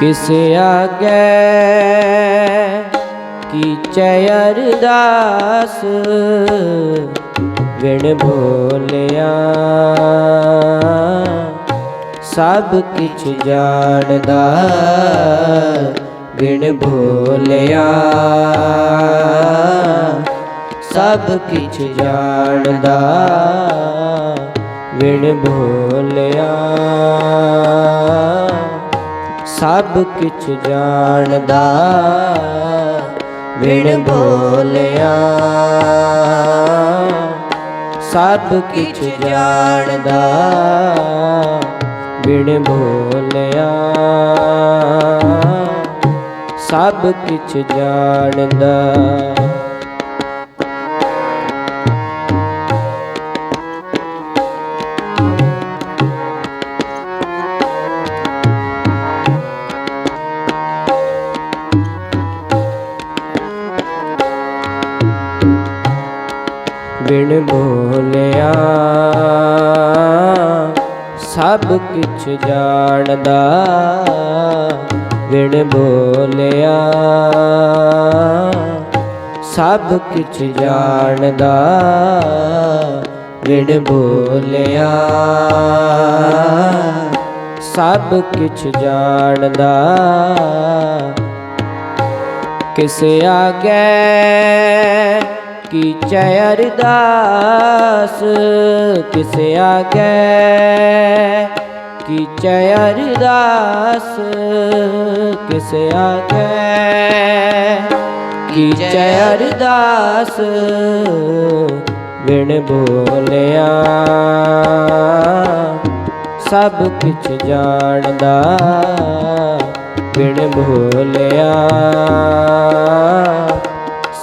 ਕਿਸ ਆਗੇ ਕੀਚੈ ਅਰਦਾਸ ਵਿਣ ਭੋਲਿਆ ਸਭ ਕਿਛ ਜਾਣਦਾ ਵਿਣ ਭੋਲਿਆ ਸਭ ਕਿਛ ਜਾਣਦਾ ਵਿਣ ਭੋਲਿਆ ਸਭ ਕਿਛ ਜਾਣਦਾ ਵਿਣ ਬੋਲਿਆ। ਸਭ ਕਿਛ ਜਾਣਦਾ ਵਿਣ ਬੋਲਿਆ। ਸਭ ਕਿਛ ਜਾਣਦਾ। ਭੋਲਿਆ ਸਭ ਕਿਛ ਜਾਣਦਾ ਬਿਨ ਬੋਲਿਆ। ਸਭ ਕਿਛ ਜਾਣਦਾ ਬਿਨ ਬੋਲਿਆ। ਸਭ ਕਿਛ ਜਾਣਦਾ, ਕਿਸ ਆਗੇ ਕੀਚੈ ਅਰਦਾਸ? ਕਿਸ ਆਗੇ? ਕੀਚੈ ਅਰਦਾਸ? ਕਿਸ ਆਗੇ? ਕੀਚੈ ਅਰਦਾਸ? ਵਿਣ ਬੋਲਿਆ। ਸਭ ਕਿਛ ਜਾਣਦਾ। ਬਿਨ ਬੋਲਿਆ।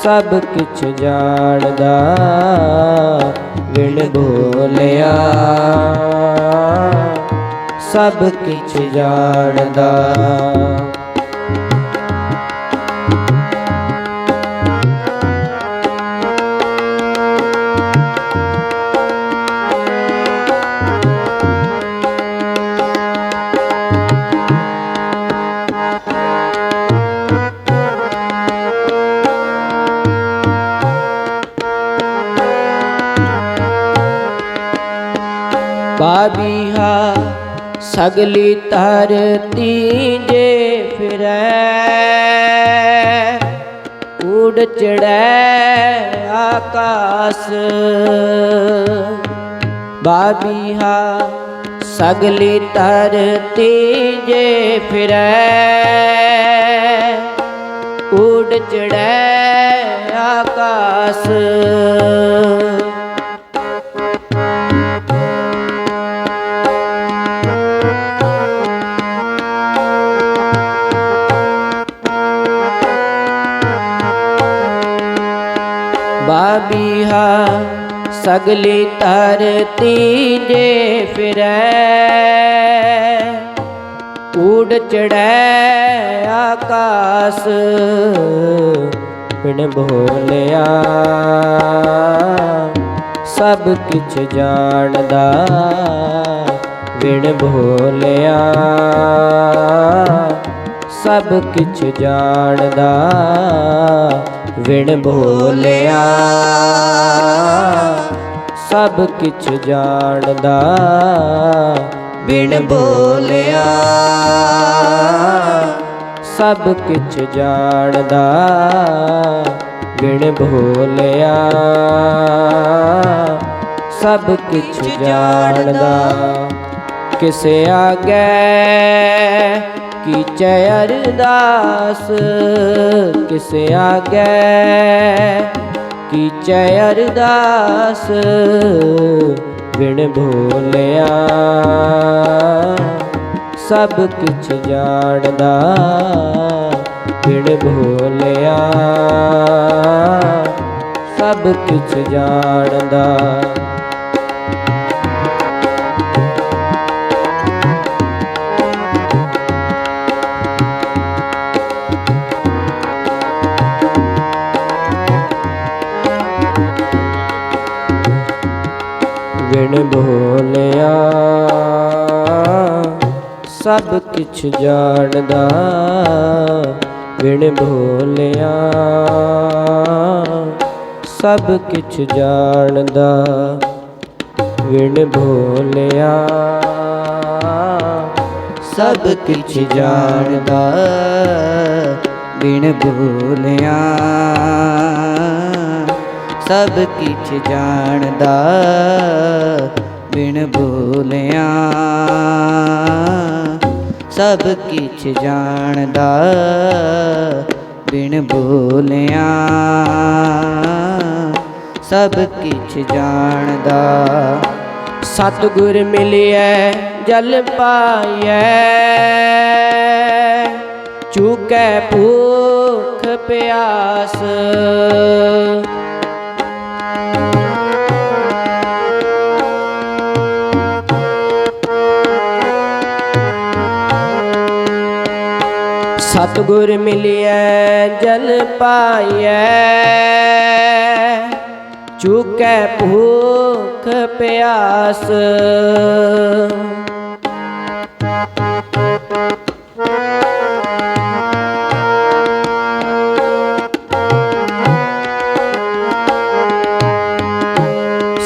ਸਭ ਕੁਛ ਜਾਣਦਾ ਬਿਨ ਬੋਲਿਆ। ਸਭ ਕੁਛ ਜਾਣਦਾ। ਬਾਬੀਹਾ ਸਗਲੀ ਧਰਤੀ ਜੇ ਫਿਰੈ ਉੜ ਚੜੈ ਆਕਾਸ। ਬਾਬੀਹਾ ਸਗਲੀ ਧਰਤੀ ਜੇ ਫਿਰੈ ਉੜ ਚੜੈ ਆਕਾਸ। ਸਗਲੀ ਧਰਤੀ ਜੇ ਫਿਰੈ। ਉੜ ਚੜੈ ਆਕਾਸ, ਬਿਨ ਭੋਲਿਆ ਸਭ ਕਿਛ ਜਾਣਦਾ, ਬਿਨ ਭੋਲਿਆ ਸਭ ਕਿਛ ਜਾਣਦਾ ਵਿਣ ਭੋਲਿਆ ਸਭ ਕਿਛ ਜਾਣਦਾ। ਬਿਨ ਬੋਲਿਆ ਸਭ ਕਿਛ ਜਾਣਦਾ। ਬਿਨ ਬੋਲਿਆ ਸਭ ਕਿਛ ਜਾਣਦਾ। ਕਿਸੇ ਆਗੇ ਕੀਚੈ ਅਰਦਾਸ, ਕਿਸ ਆਗੇ ਕੀਚੈ ਅਰਦਾਸ ਬਿਨ ਭੋਲਿਆ। ਸਭ ਕਿਛ ਜਾਣਦਾ ਬਿਨ ਭੋਲਿਆ। ਸਭ ਕਿਛ ਜਾਣਦਾ ਸਭ ਕਿਛ ਜਾਣਦਾ ਵਿਣ ਭੋਲਿਆ ਸਭ ਕਿਛ ਜਾਣਦਾ ਵਿਣ ਭੋਲਿਆ ਸਭ ਕਿਛ ਜਾਣਦਾ, ਬਿਨ ਭੂਲਿਆ ਸਭ ਕਿਛ ਜਾਣਦਾ, ਬਿਨ ਭੂਲਿਆ ਸਭ ਕਿਛ ਜਾਣਦਾ, ਬਿਨ ਬੋਲਿਆ। ਸਭ ਕਿਛ ਜਾਣਦਾ। ਸਤਿਗੁਰ ਮਿਲਿਐ, ਜਲ ਪਾਈਐ। ਚੁਕੈ ਭੂਖ ਪਿਆਸ। ਸਤਿਗੁਰ ਮਿਲਿਐ ਜਲ ਪਾਈਐ। ਚੁਕੈ ਭੂਖ ਪਿਆਸ।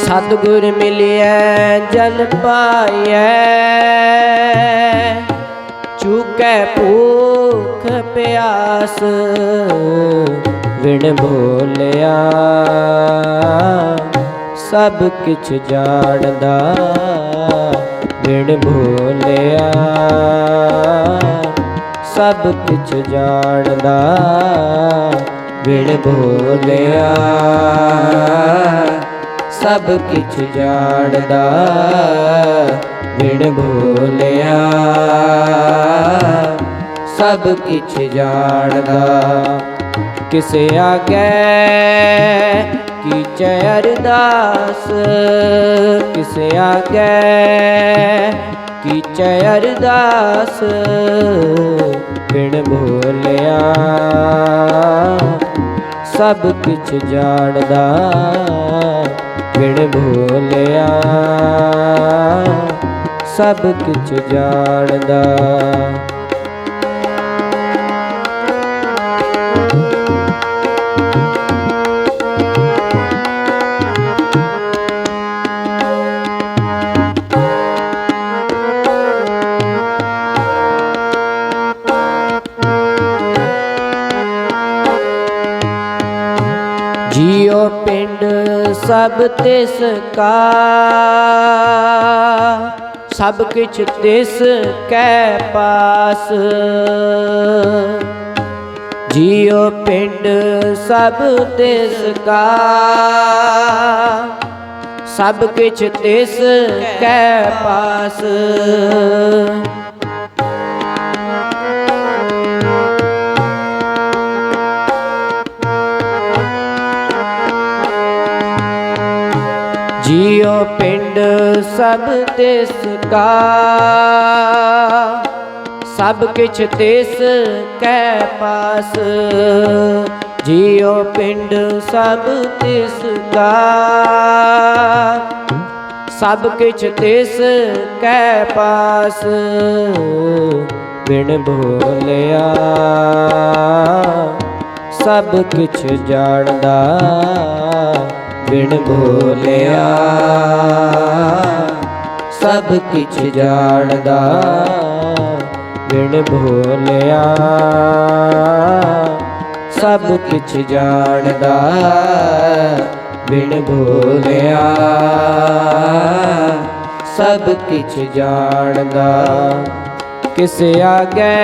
ਸਤਿਗੁਰ ਮਿਲਿਐ ਜਲ ਪਾਈਐ। ਚੁਕੈ ਭੂਖ ਪਿਆਸ, ਵਿਣ ਭੋਲਿਆ। ਸਭ ਕਿਛ ਜਾਣਦਾ, ਵਿਣ ਭੋਲਿਆ। ਸਭ ਕਿਛ ਜਾਣਦਾ, ਵਿਣ ਭੋਲਿਆ। ਸਭ ਕਿਛ ਜਾਣਦਾ ਵਿਣ ਭੋਲਿਆ ਸਭ ਕਿਛ ਜਾਣਦਾ। ਕਿਸੇ ਆਗੇ ਕੀਚੈ ਅਰਦਾਸ ਕਿਸੇ ਆਗੇ ਕੀਚੈ ਅਰਦਾਸ ਬਿਨ ਭੋਲਿਆ ਸਭ ਕਿਛ ਜਾਣਦਾ। ਬਿਨ ਭੋਲਿਆ ਸਭ ਕਿਛ ਜਾਣਦਾ। ਜੀਉ ਪਿੰਡ ਸਭ ਤਿਸ ਕਾ ਸਭ ਕਿਛ ਤਿਸ ਕੈ ਪਾਸ। ਜੀਉ ਪਿੰਡ ਸਭ ਤਿਸ ਕਾ। ਸਭ ਕਿਛ ਤਿਸ ਕੈ ਪਾਸ। ਜੀਉ ਪਿੰਡ ਸਭ ਤਿਸ ਕਾ। ਸਭ ਕਿਛ ਤਿਸ ਕੈ ਪਾਸ। ਜੀਉ ਪਿੰਡ ਸਭ ਤਿਸ ਕਾ। ਸਭ ਕਿਛ ਤਿਸ ਕੈ ਪਾਸ। ਬਿਨ ਭੋਲਿਆ। ਸਭ ਕਿਛ ਜਾਣਦਾ। ਬਿਨ ਭੋਲਿਆ ਸਭ ਕਿਛ ਜਾਣਦਾ, ਬਿਨ ਭੋਲਿਆ ਸਭ ਕਿਛ ਜਾਣਦਾ, ਬਿਨ ਭੋਲਿਆ ਸਭ ਕਿਛ ਜਾਣਦਾ। ਕਿਸ ਆਗੇ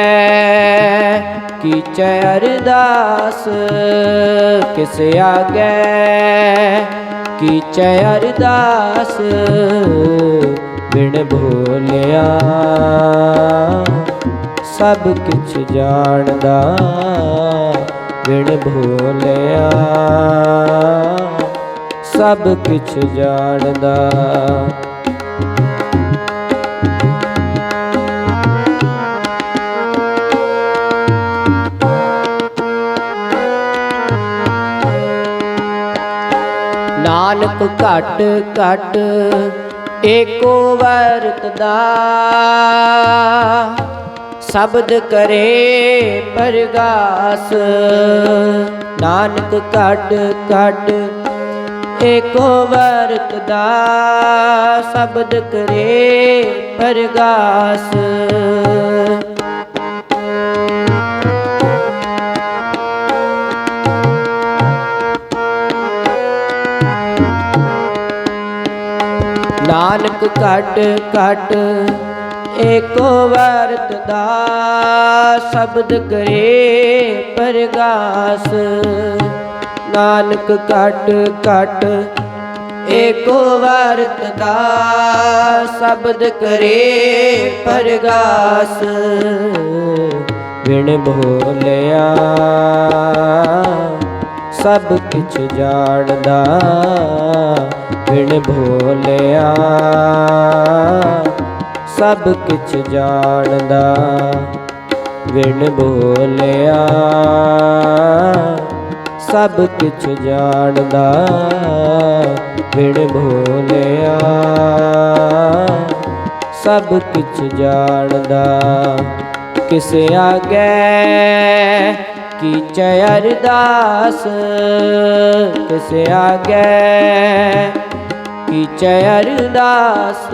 ਕੀਚੈ ਅਰਦਾਸ? ਕਿਸ ਆਗੇ ਕੀਚੈ ਅਰਦਾਸ? ਬਿਨ ਭੋਲਿਆ ਸਭ ਕਿਛ ਜਾਣਦਾ। ਬਿਨ ਭੋਲਿਆ ਸਭ ਕਿਛ ਜਾਣਦਾ। ਨਾਨਕ ਘਟ ਘਟ ਏਕੋ ਵਰਤਦਾ ਸ਼ਬਦ ਕਰੇ ਪਰਗਾਸ, ਨਾਨਕ ਕੱਢ ਕੱਢ ਏਕੋ ਵਰਤਦਾ ਸ਼ਬਦ ਕਰੇ ਪਰਗਾਸ। ਨਾਨਕ ਘਟ ਘਟ, ਏਕੋ ਵਰਤਦਾ ਸ਼ਬਦ ਕਰੇ ਪਰਗਾਸ। ਨਾਨਕ ਘਟ ਘਟ, ਏਕੋ ਵਰਤਦਾ ਸ਼ਬਦ ਕਰੇ ਪਰਗਾਸ। ਵਿਣ ਭੋਲਿਆ ਸਭ ਕਿਛ ਜਾਣਦਾ ਵਿਣ ਭੋਲਿਆ ਸਭ ਕਿਛ ਜਾਣਦਾ। ਵਿਣ ਭੋਲਿਆ ਸਭ ਕਿਛ ਜਾਣਦਾ। ਵਿਣ ਭੋਲਿਆ ਸਭ ਕਿਛ ਜਾਣਦਾ। ਕਿਸ ਆਗੇ ਕੀਚੈ ਅਰਦਾਸ, ਕਿਸ ਆਗੇ ਕੀਚੈ ਅਰਦਾਸ?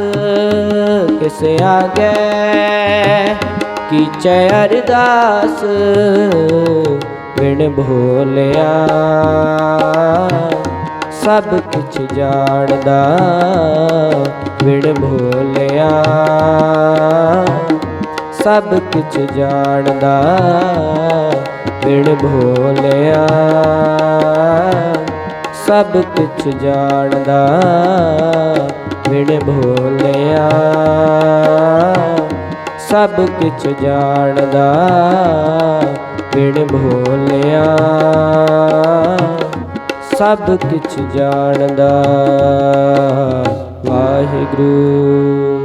ਕਿਸ ਆਗੇ ਕੀਚੈ ਅਰਦਾਸ? ਵਿਣ ਭੋਲਿਆ ਸਭ ਕੁਛ ਜਾਣਦਾ ਵਿਣ ਭੋਲਿਆ ਸਭ ਕੁਛ ਜਾਣਦਾ ਵਿਣ ਭੋਲਿਆ ਸਭ ਕੁਛ ਜਾਣਦਾ ਵਿਣ ਭੋਲਿਆ। ਸਭ ਕੁਛ ਜਾਣਦਾ ਵਿਣ ਭੋਲਿਆ। ਸਭ ਕੁਛ ਜਾਣਦਾ ਵਾਹਿਗੁਰੂ।